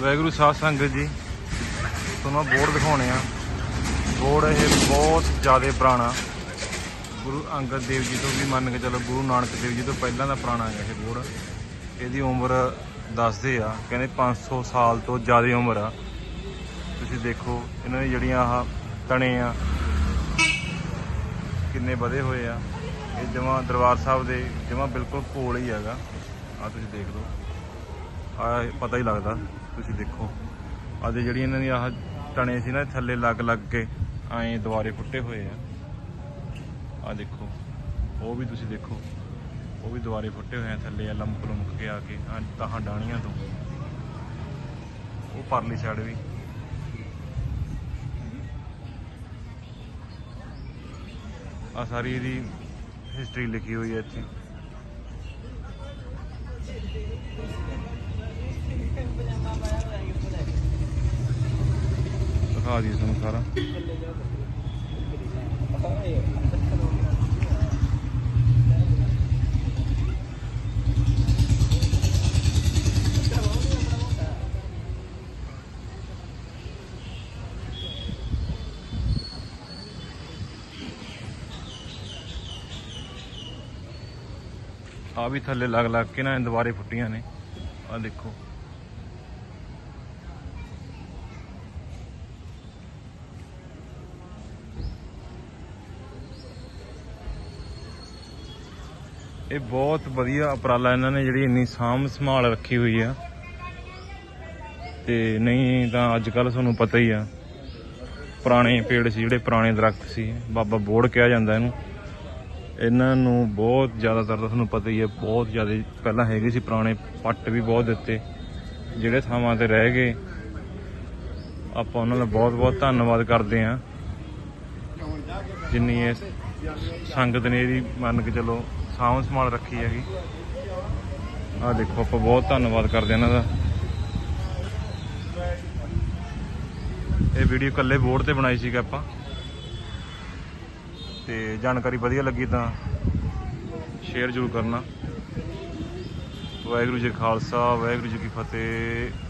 ਵਾਹਿਗੁਰੂ ਸਾਧ ਸੰਗਤ ਜੀ, ਤੁਹਾਨੂੰ ਬੋਰਡ ਦਿਖਾਉਣੇ ਆ। ਬੋਰਡ ਇਹ ਬਹੁਤ ਜ਼ਿਆਦਾ ਪੁਰਾਣਾ। ਗੁਰੂ ਅੰਗਦ ਦੇਵ ਜੀ ਤੋਂ ਵੀ ਮੰਨ ਕੇ ਚਲੋ, ਗੁਰੂ ਨਾਨਕ ਦੇਵ ਜੀ ਤੋਂ ਪਹਿਲਾਂ ਦਾ ਪੁਰਾਣਾ ਹੈ ਇਹ ਬੋਰਡ। ਇਹਦੀ ਉਮਰ ਦੱਸਦੇ ਆ, ਕਹਿੰਦੇ 500 ਸਾਲ ਤੋਂ ਜ਼ਿਆਦਾ ਉਮਰ ਆ। ਤੁਸੀਂ ਦੇਖੋ, ਇਹਨਾਂ ਦੀ ਜਿਹੜੀਆਂ ਆਹ ਤਣੇ ਆ, ਕਿੰਨੇ ਵਧੇ ਹੋਏ ਆ। ਇਹ ਜਮਾ ਦਰਬਾਰ ਸਾਹਿਬ ਦੇ, ਜਮਾ ਬਿਲਕੁਲ ਕੋਲ ਹੀ ਹੈਗਾ। ਆ ਤੁਸੀਂ ਦੇਖ ਲਓ। ਆ ਪਤਾ ਹੀ ਲੱਗਦਾ। ਤੁਸੀਂ ਦੇਖੋ। ਆ ਦੇ ਜਿਹੜੀ ਇਹਨਾਂ ਦੀ ਆਹ ਟਣੇ ਸੀ ਨਾ, ਥੱਲੇ ਲੱਗ ਲੱਗ ਕੇ ਐਂ ਦੁਆਰੇ ਫੁੱਟੇ ਹੋਏ ਆ। ਆ ਦੇਖੋ, ਉਹ ਵੀ ਤੁਸੀਂ ਦੇਖੋ। ਉਹ ਵੀ ਦੁਆਰੇ ਫੁੱਟੇ ਹੋਏ ਆ, ਥੱਲੇ ਆ ਲੰਮਕ ਲੰਮਕ ਕੇ ਆ ਕੇ ਆ ਤਾਹਾਂ ਡਾਣੀਆਂ ਤੋਂ। ਉਹ ਪਰਲੀ ਸਾਈਡ ਵੀ। ਆ ਸਾਰੀ ਇਹਦੀ ਹਿਸਟਰੀ ਲਿਖੀ ਹੋਈ ਹੈ ਇੱਥੇ। ਦਿਖਾ ਦੀ ਤੁਹਾਨੂੰ ਸਾਰਾ। ਆ ਵੀ ਥੱਲੇ ਲੱਗ ਲੱਗ ਕੇ ਨਾ ਦੁਬਾਰੇ ਫੁੱਟੀਆਂ ਨੇ। ਆ ਦੇਖੋ। ਇਹ ਬਹੁਤ ਵਧੀਆ ਉਪਰਾਲਾ ਇਹਨਾਂ ਨੇ ਜਿਹੜੀ ਇੰਨੀ ਸਾਂਭ ਸੰਭਾਲ ਰੱਖੀ ਹੋਈ ਆ। ਤੇ ਨਹੀਂ ਤਾਂ ਅੱਜ ਕੱਲ ਤੁਹਾਨੂੰ ਪਤਾ ਹੀ ਆ, ਪੁਰਾਣੇ ਪੇੜ ਸੀ ਜਿਹੜੇ ਪੁਰਾਣੇ ਦਰਖਤ ਸੀ, ਬਾਬਾ ਬੋੜ ਕਿਹਾ ਜਾਂਦਾ ਇਹਨੂੰ। ਇਹਨਾਂ ਨੂੰ ਬਹੁਤ ਜ਼ਿਆਦਾਤਰ ਤਾਂ ਤੁਹਾਨੂੰ ਪਤਾ ਹੀ ਹੈ ਬਹੁਤ ਜ਼ਿਆਦਾ ਪਹਿਲਾਂ ਹੈਗੇ ਸੀ ਪੁਰਾਣੇ, ਪੱਟ ਵੀ ਬਹੁਤ ਦਿੱਤੇ, ਜਿਹੜੇ ਥਾਵਾਂ ਤੇ ਰਹਿ ਗਏ। ਆਪਾਂ ਉਹਨਾਂ ਦਾ ਬਹੁਤ ਬਹੁਤ ਧੰਨਵਾਦ ਕਰਦੇ ਹਾਂ। ਜਿੰਨੀ ਇਹ ਸੰਗਤ ਨੇ ਇਹਦੀ ਮੰਨ ਕੇ ਚਲੋ ਸਾਂਭ ਸੰਭਾਲ ਰੱਖੀ ਹੈਗੀ। ਆਹ ਦੇਖੋ, ਆਪਾਂ ਬਹੁਤ ਧੰਨਵਾਦ ਕਰਦੇ ਹਾਂ ਇਹਨਾਂ ਦਾ। ਇਹ ਵੀਡੀਓ ਇਕੱਲੇ ਬੋਰਡ ਤੇ ਬਣਾਈ ਸੀਗਾ ਆਪਾਂ। ਤੇ ਜਾਣਕਾਰੀ ਵਧੀਆ ਲੱਗੀ ਤਾਂ ਸ਼ੇਅਰ ਜ਼ਰੂਰ ਕਰਨਾ। ਵਾਹਿਗੁਰੂ ਜੀ ਖਾਲਸਾ, ਵਾਹਿਗੁਰੂ ਜੀ ਕੀ ਫਤਿਹ।